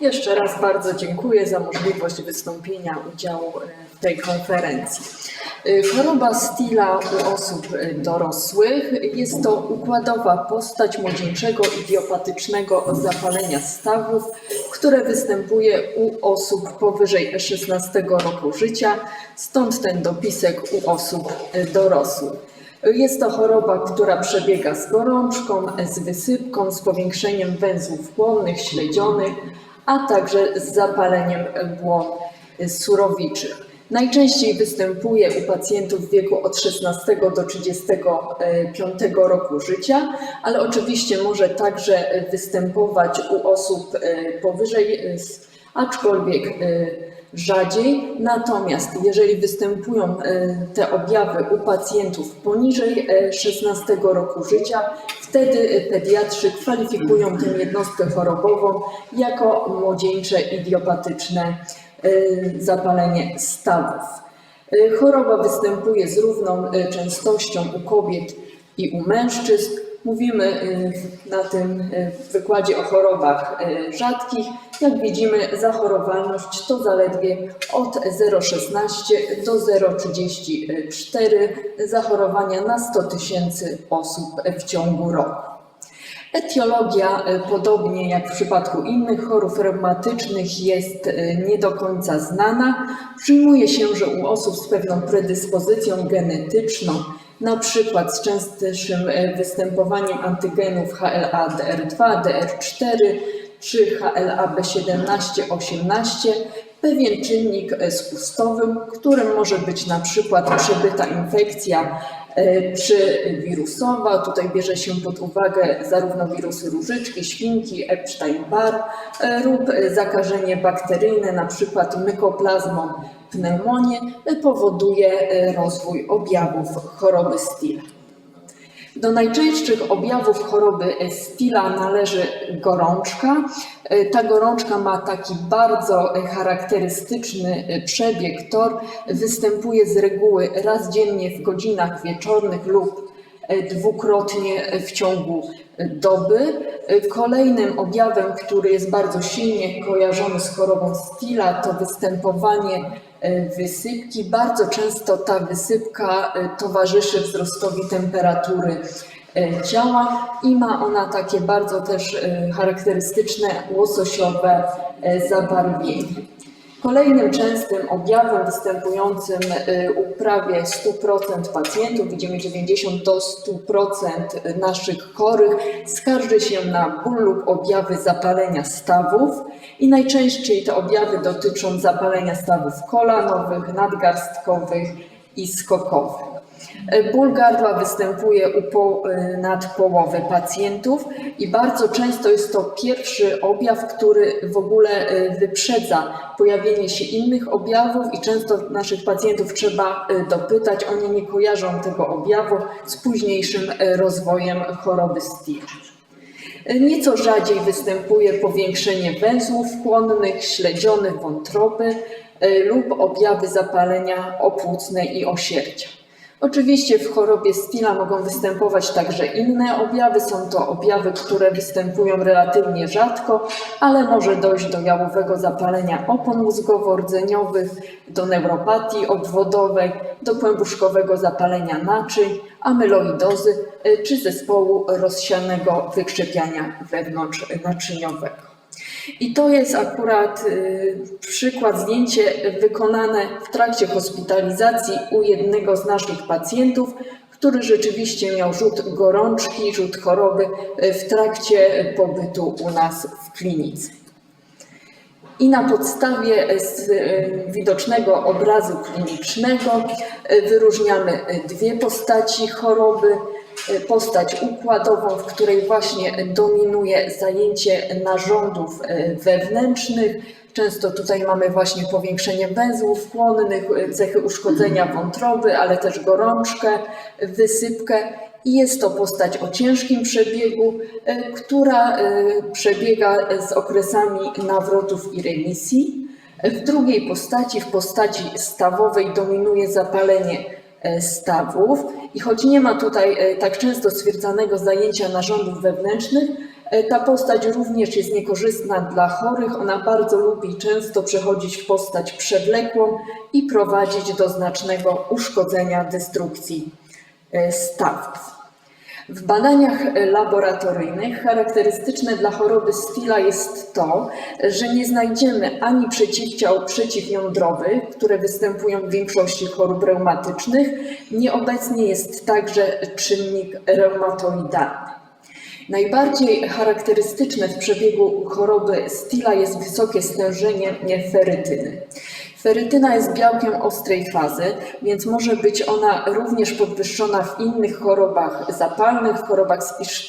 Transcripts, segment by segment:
Jeszcze raz bardzo dziękuję za możliwość wystąpienia, udziału e, w tej konferencji. E, Choroba Stila u osób e, dorosłych jest to układowa postać młodzieńczego idiopatycznego zapalenia stawów, które występuje u osób powyżej 16 roku życia, stąd ten dopisek u osób dorosłych. Jest to choroba, która przebiega z gorączką, z wysypką, z powiększeniem węzłów chłonnych, śledzionych, a także z zapaleniem błon surowiczych. Najczęściej występuje u pacjentów w wieku od 16 do 35 roku życia, ale oczywiście może także występować u osób e, powyżej, e, aczkolwiek e, rzadziej. Natomiast jeżeli występują e, te objawy u pacjentów poniżej e, 16 roku życia, wtedy e, pediatrzy kwalifikują tę jednostkę chorobową jako młodzieńcze idiopatyczne e, zapalenie stawów. E, Choroba występuje z równą e, częstością u kobiet i u mężczyzn. Mówimy e, na tym e, wykładzie o chorobach e, rzadkich. Jak widzimy, zachorowalność to zaledwie od 0,16 do 0,34 zachorowania na 100 tysięcy osób w ciągu roku. Etiologia, e, podobnie jak w przypadku innych chorób reumatycznych, jest e, nie do końca znana. Przyjmuje się, że u osób z pewną predyspozycją genetyczną, na przykład z częstszym e, występowaniem antygenów HLA-DR2, DR4 czy HLA-B17-18, pewien czynnik e, spustowym, którym może być na przykład przebyta infekcja e, czy wirusowa. Tutaj bierze się pod uwagę zarówno wirusy różyczki, świnki, Epstein-Barr e, lub zakażenie bakteryjne, na przykład mykoplazmą pneumonię, e, powoduje e, rozwój objawów choroby Stila. Do najczęstszych objawów choroby Stila należy gorączka. E, Ta gorączka ma taki bardzo e, charakterystyczny e, przebieg TOR. Występuje z reguły raz dziennie w godzinach wieczornych lub e, dwukrotnie w ciągu e, doby. E, Kolejnym objawem, który jest bardzo silnie kojarzony z chorobą Stila, to występowanie e, wysypki. Bardzo często ta wysypka e, towarzyszy wzrostowi temperatury e, ciała i ma ona takie bardzo też e, charakterystyczne łososiowe e, zabarwienie. Kolejnym częstym objawem występującym y, u prawie 100% pacjentów, widzimy 90 do 100% naszych chorych, skarży się na ból lub objawy zapalenia stawów i najczęściej te objawy dotyczą zapalenia stawów kolanowych, nadgarstkowych i skokowych. E, Ból gardła występuje u po, y, nad połowy pacjentów i bardzo często jest to pierwszy objaw, który w ogóle y, wyprzedza pojawienie się innych objawów i często naszych pacjentów trzeba dopytać, oni nie kojarzą tego objawu z późniejszym rozwojem choroby Stila. Nieco rzadziej występuje powiększenie węzłów chłonnych, śledzionych wątroby lub objawy zapalenia opłucnej i osierdzia. Oczywiście w chorobie Stila mogą występować także inne objawy. Są to objawy, które występują relatywnie rzadko, ale może dojść do jałowego zapalenia opon mózgowo-rdzeniowych, do neuropatii obwodowej, do kłębuszkowego zapalenia naczyń, amyloidozy y, czy zespołu rozsianego wykrzepiania wewnątrznaczyniowego. I to jest akurat y, przykład, zdjęcie wykonane w trakcie hospitalizacji u jednego z naszych pacjentów, który rzeczywiście miał rzut gorączki, rzut choroby y, w trakcie pobytu u nas w klinice. I na podstawie y, widocznego obrazu klinicznego wyróżniamy dwie postaci choroby. Y, Postać układową, w której właśnie dominuje zajęcie narządów y, wewnętrznych. Często tutaj mamy właśnie powiększenie węzłów chłonnych, y, cechy uszkodzenia wątroby, ale też gorączkę, wysypkę. I jest to postać o ciężkim przebiegu, która przebiega z okresami nawrotów i remisji. W drugiej postaci, w postaci stawowej, dominuje zapalenie stawów i choć nie ma tutaj e, tak często stwierdzanego zajęcia narządów wewnętrznych, E, Ta postać również jest niekorzystna dla chorych. Ona bardzo lubi często przechodzić w postać przewlekłą i prowadzić do znacznego uszkodzenia destrukcji e, stawów. W badaniach laboratoryjnych charakterystyczne dla choroby Stila jest to, że nie znajdziemy ani przeciwciał przeciwjądrowych, które występują w większości chorób reumatycznych. Nieobecnie jest także czynnik reumatoidalny. Najbardziej charakterystyczne w przebiegu choroby Stila jest wysokie stężenie ferytyny. Ferytyna jest białkiem ostrej fazy, więc może być ona również podwyższona w innych chorobach zapalnych, w chorobach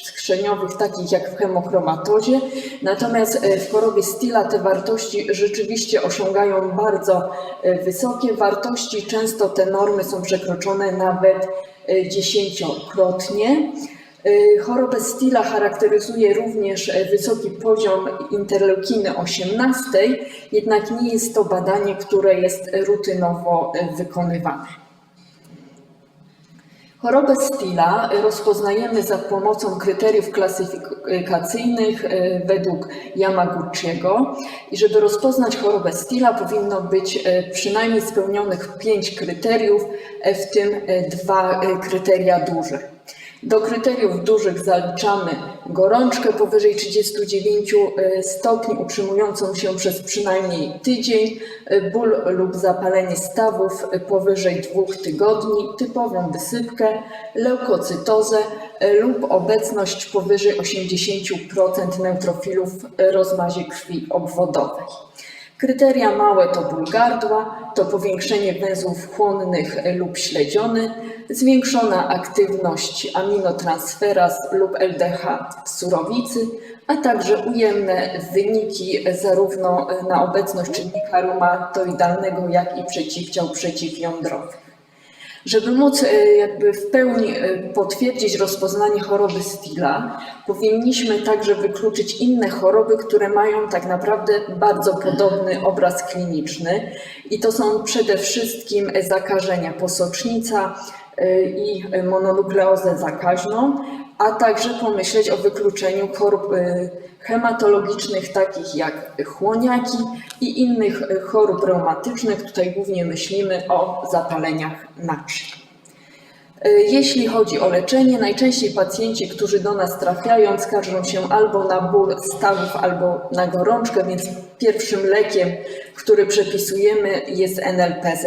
skrzeniowych, takich jak w hemochromatozie. Natomiast e, w chorobie Stila te wartości rzeczywiście osiągają bardzo e, wysokie wartości. Często te normy są przekroczone nawet e, dziesięciokrotnie. Y, Chorobę Stila charakteryzuje również e, wysoki poziom interleukiny 18, jednak nie jest to badanie, które jest rutynowo e, wykonywane. Chorobę Stila rozpoznajemy za pomocą kryteriów klasyfikacyjnych e, według Yamaguchiego i żeby rozpoznać chorobę Stila powinno być przynajmniej spełnionych pięć kryteriów, w tym dwa kryteria duże. Do kryteriów dużych zaliczamy gorączkę powyżej 39 e, stopni utrzymującą się przez przynajmniej tydzień, e, ból lub zapalenie stawów e, powyżej dwóch tygodni, typową wysypkę, leukocytozę lub obecność powyżej 80% neutrofilów w rozmazie krwi obwodowej. Kryteria małe to ból gardła, to powiększenie węzłów chłonnych lub śledziony, zwiększona aktywność aminotransferaz lub LDH w surowicy, a także ujemne wyniki zarówno na obecność czynnika reumatoidalnego, jak i przeciwciał przeciwjądrowych. Żeby móc e, jakby w pełni e, potwierdzić rozpoznanie choroby Stila, powinniśmy także wykluczyć inne choroby, które mają tak naprawdę bardzo podobny obraz kliniczny. I to są przede wszystkim zakażenia posocznica i mononukleozę zakaźną, a także pomyśleć o wykluczeniu chorób e, hematologicznych takich jak chłoniaki i innych e, chorób reumatycznych. Tutaj głównie myślimy o zapaleniach naczyń. Jeśli chodzi o leczenie, najczęściej pacjenci, którzy do nas trafiają, skarżą się albo na ból stawów, albo na gorączkę, więc pierwszym lekiem, który przepisujemy jest NLPZ.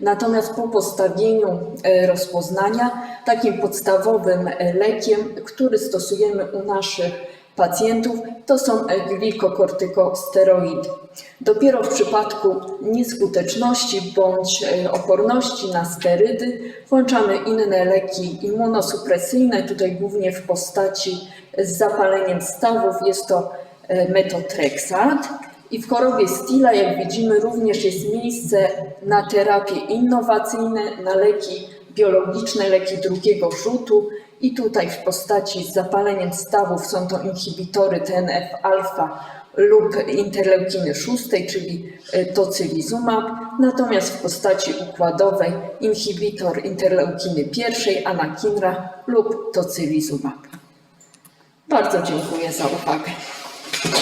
Natomiast po postawieniu e, rozpoznania, takim podstawowym e, lekiem, który stosujemy u naszych pacjentów, to są glikokortykosteroidy. Dopiero w przypadku nieskuteczności bądź e, oporności na sterydy włączamy inne leki immunosupresyjne, tutaj głównie w postaci z zapaleniem stawów jest to e, metotreksat. I w chorobie Stila, jak widzimy, również jest miejsce na terapie innowacyjne, na leki biologiczne, leki drugiego rzutu. I tutaj w postaci z zapaleniem stawów są to inhibitory TNF-alfa lub interleukiny 6, czyli e, tocylizumab, natomiast w postaci układowej inhibitor interleukiny 1, anakinra lub tocylizumab. Bardzo dziękuję za uwagę.